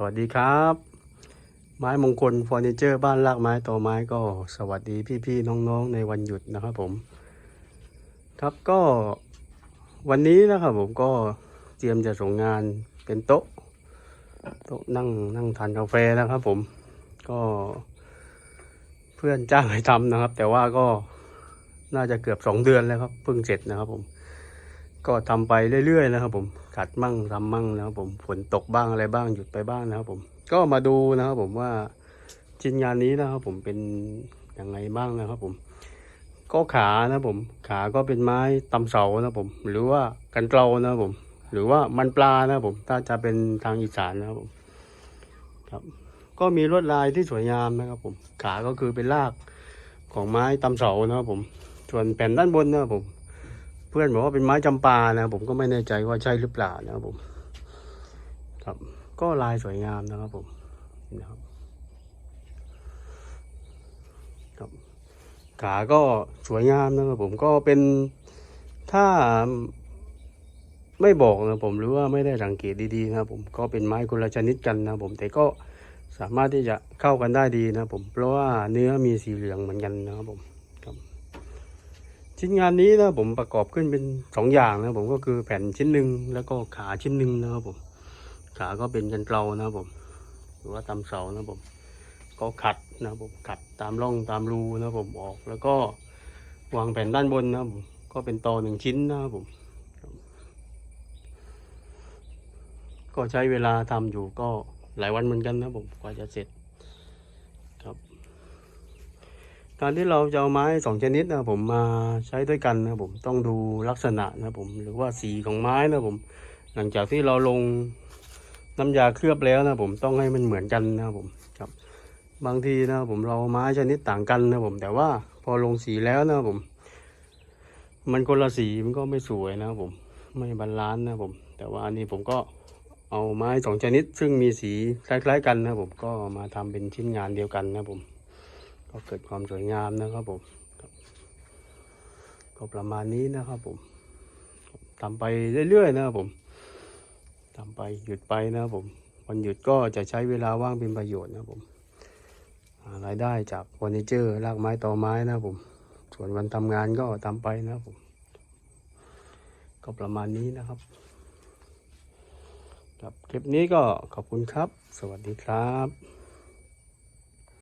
สวัสดีครับ ไม้มงคลเฟอร์นิเจอร์บ้านลากไม้ต่อไม้ก็สวัสดีพี่ๆน้องๆในวันหยุดนะครับผม ครับก็วันนี้นะครับผมก็เตรียมจะส่งงานเป็นโต๊ะโต๊ะนั่งนั่งทานกาแฟนะครับผมก็เพื่อนจ้างให้ทำนะครับ แต่ว่าก็น่าจะเกือบสองเดือนแล้วครับเพิ่งเสร็จนะครับผม ก็ทำไปเรื่อยๆนะครับ ผมขัดมั่งทำมั่งนะครับ ผมฝนตกบ้างอะไรบ้างหยุดไปบ้างนะครับ ผมก็มาดูนะครับ ผมว่าชิ้นงานนี้นะครับ ผมเป็นยังไงบ้างนะครับ ผม ก็ขานะครับผม ขาก็เป็นไม้ตำเสานะครับผม หรือว่ากันเกลานะครับผม หรือว่ามันปลานะครับผม ถ้าจะเป็นทางอีสานนะครับผม ครับ ก็มีลวดลายที่สวยงามนะครับ ผม ขาก็คือเป็นรากของไม้ตำเสานะครับผม ส่วนแผ่นด้านบนนะครับผม เพื่อนบอกว่าเป็นไม้จำปานะครับผมก็ไม่แน่ใจว่าใช่หรือเปล่านะครับผม ครับ ก็ลายสวยงามนะครับผมนะครับครับขาก็สวยงามนะครับผมก็เป็นถ้าไม่บอกนะผมหรือว่าไม่ได้สังเกตดีๆนะครับผมก็เป็นไม้คนละชนิดกันนะครับผมแต่ก็สามารถที่จะเข้ากันได้ดีนะครับผมเพราะว่าเนื้อมีสีเหลืองเหมือนกันนะครับผม ชิ้นงานนี้นะผมประกอบขึ้นเป็นสองอย่างนะผมก็คือแผ่นชิ้นหนึ่งแล้วก็ขาชิ้นหนึ่งนะครับผม ขาก็เป็นกันเกลานะครับผม หรือว่าตามเสานะครับผม ก็ขัดนะครับผมขัดตามร่องตามรูนะครับผมออก แล้วก็วางแผ่นด้านบนนะครับผมก็เป็นตอหนึ่งชิ้นนะครับผม ก็ใช้เวลาทำอยู่ก็หลายวันเหมือนกันนะครับผมกว่าจะเสร็จครับ การที่เราจะเอาไม้สองชนิดนะผมมาใช้ด้วยกันนะผมต้องดูลักษณะนะผมหรือว่าสีของไม้นะผม หลังจากที่เราลงน้ำยาเคลือบแล้วนะผมต้องให้มันเหมือนกันนะผมครับ บางทีนะผมเราไม้ชนิดต่างกันนะผม แต่ว่าพอลงสีแล้วนะผม มันคนละสีมันก็ไม่สวยนะผม ไม่บาลานซ์นะผม แต่ว่าอันนี้ผมก็เอาไม้สองชนิด ซึ่งมีสีคล้าย ๆ กันนะผมก็มาทำเป็นชิ้นงานเดียวกันนะผม ก็เกิดความสวยงามนะครับผมก็ประมาณนี้นะครับผมทำไปเรื่อยๆนะครับผมทำไปหยุดไปนะครับผมวันหยุดก็จะใช้เวลาว่างเป็นประโยชน์นะครับผมรายได้จากเฟอร์นิเจอร์รากไม้ต่อไม้นะครับผม ส่วนวันทำงานก็ทำไปนะครับผม ก็ประมาณนี้นะครับครับคลิปนี้ก็ขอบคุณครับ สวัสดีครับ